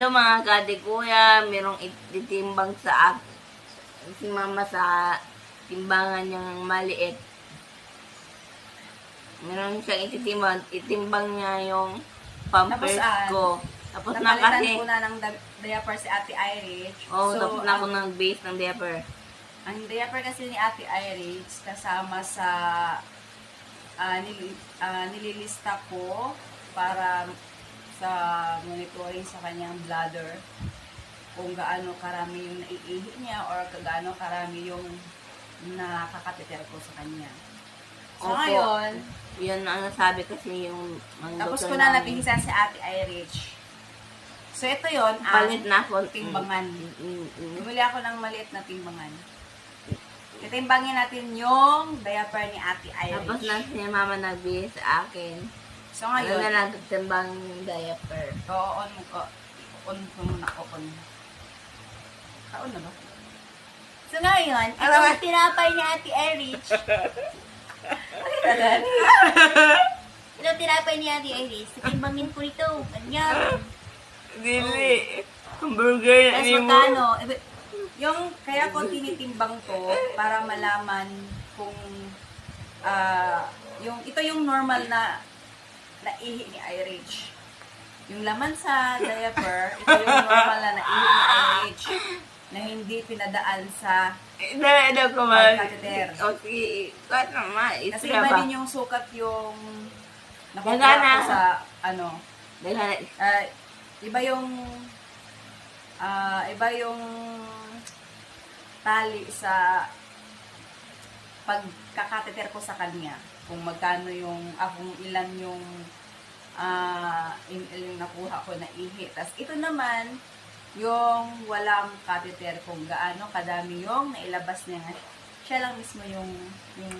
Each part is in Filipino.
Ito mga kade kuya, merong ititimbang sa si mama sa timbangan niyang maliit. Meron siyang ititimbang, itimbang niya yung pampers Tapos, ah, ko. Tapos na kasi, ko na ng diaper si Ate Irish. oh, tapos na ako ng base ng diaper. ang diaper kasi ni Ate Irish kasama sa ah, nil, ah, nililista ko para sa monitoring sa kanyang bladder kung gaano karami yung naiihi niya or gaano karami yung nakakatiter ko sa kanya. So Opo. ngayon, Yun ang nasabi kasi yung mga tapos ko na namin. nabihisan si Ate Irish. So ito yon ang Palit na ako. timbangan. Mm, mm, mm. Bumili ako ng maliit na timbangan. Titimbangin natin yung diaper ni Ate Tapos Irish. na si mama nagbigay sa akin. So Ano ngayon, na nagtimbang yung diaper. so on mo ko. On muna ko on. Kaon na ba? So ngayon, ito Alam ang tinapay ni Ate dali. Ito tinapay ni Ate Iris. Timbangin ko ito. Ganyan. Dili. Hamburger na ni mo. magkano? Yung, kaya ko tinitimbang to para malaman kung ah yung ito yung normal na naihi ni Irish. Yung laman sa diaper, ito yung normal na naihi ni Irish na hindi pinadaan sa Na, ano ko man. Pagkateter. O, sige. Kahit naman. kasi iba ba? din yung sukat yung nakukuha ko sa ano Dahil, Ah, iba yung ah iba yung tali sa pagkakateter ko sa kanya. Kung magkano yung, ah, ilan yung ah in, yung nakuha ko na ihi. Tapos ito naman, yung walang catheter kung gaano kadami yung nailabas niya. Siya lang mismo yung yung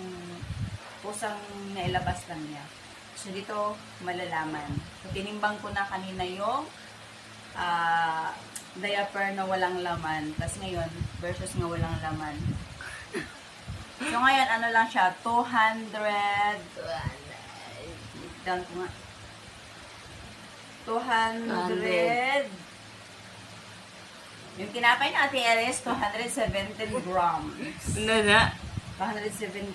pusang nailabas lang niya. So dito malalaman. So tinimbang ko na kanina yung ah diaper na walang laman. Tapos ngayon versus nga walang laman. So ngayon ano lang siya? 200 down ko nga 200 yung tinapay natin Eres 217 grams. Ano na? 217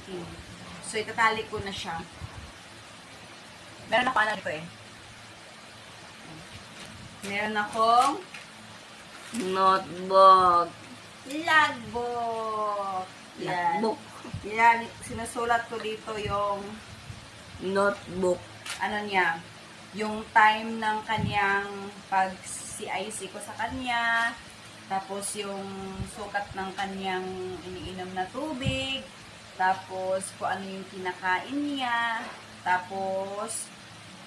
so itatali ko na siya. Meron ako ano dito eh. Meron akong Notebook. logbook. Yan. Notebook. Yan sinusulat ko dito yung Notebook. ano niya, yung time ng kanyang pag CIC ko sa kanya, tapos yung sukat ng kanyang iniinom na tubig, tapos kung ano yung kinakain niya, tapos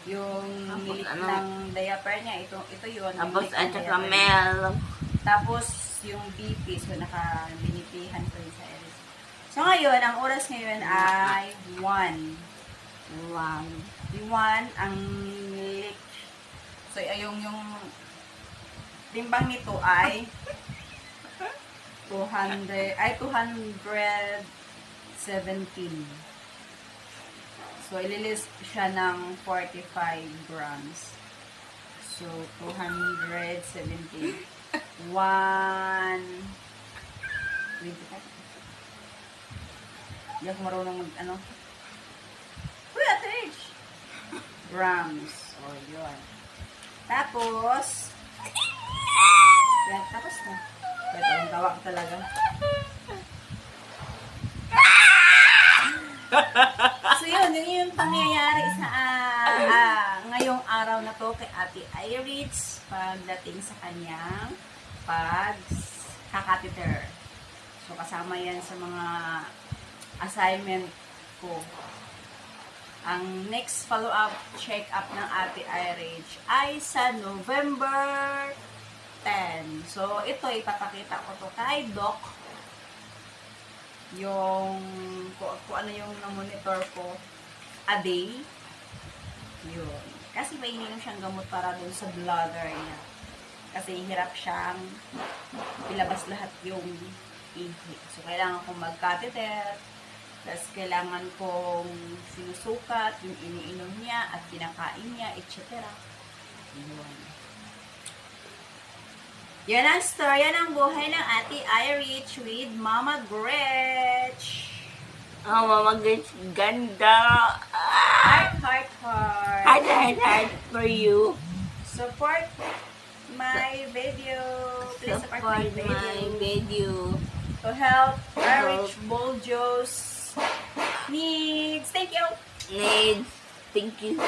yung Tapos nilik ano? ng diaper niya, ito, ito yun. Tapos, at saka. Mel. Tapos, yung BP, so naka-binipihan ko yun sa Eris. So, ngayon, ang oras ngayon ay 1. Wow. Yung one, ang lick. So, yung, yung timbang nito ay 200, ay 217. So, ililist siya ng 45 grams. So, 217. 1, 25. Hindi ako marunong ano, Uy, Ate Rich! Grams. O, oh, yun. Tapos, yan, tapos na. Ito, ang tawa ko talaga. so, yun, yun yung pangyayari sa ah, ah, ngayong araw na to kay Ate Iris pagdating sa kanyang pag kakatiter. So, kasama yan sa mga assignment ko. Ang next follow-up check-up ng Ate Irage ay sa November 10. So, ito ipapakita ko to kay Doc. Yung, kung, kung ano yung na-monitor ko a day. Yun. Kasi may ininom siyang gamot para dun sa bladder niya. Kasi hirap siyang ilabas lahat yung ihi. So, kailangan kong mag-catheter, tapos kailangan kong sinusukat yung iniinom niya at kinakain niya, etc. Yun. Yan ang storya ng buhay ng Ate Irish with Mama Gretch. Oh, mama, guys, ganda. Ah, Heart, heart, heart. heart, heart, heart for you. Support my video. Please support, my Support video. my video. To help Irish Boljo's needs. Thank you. Needs. Thank you.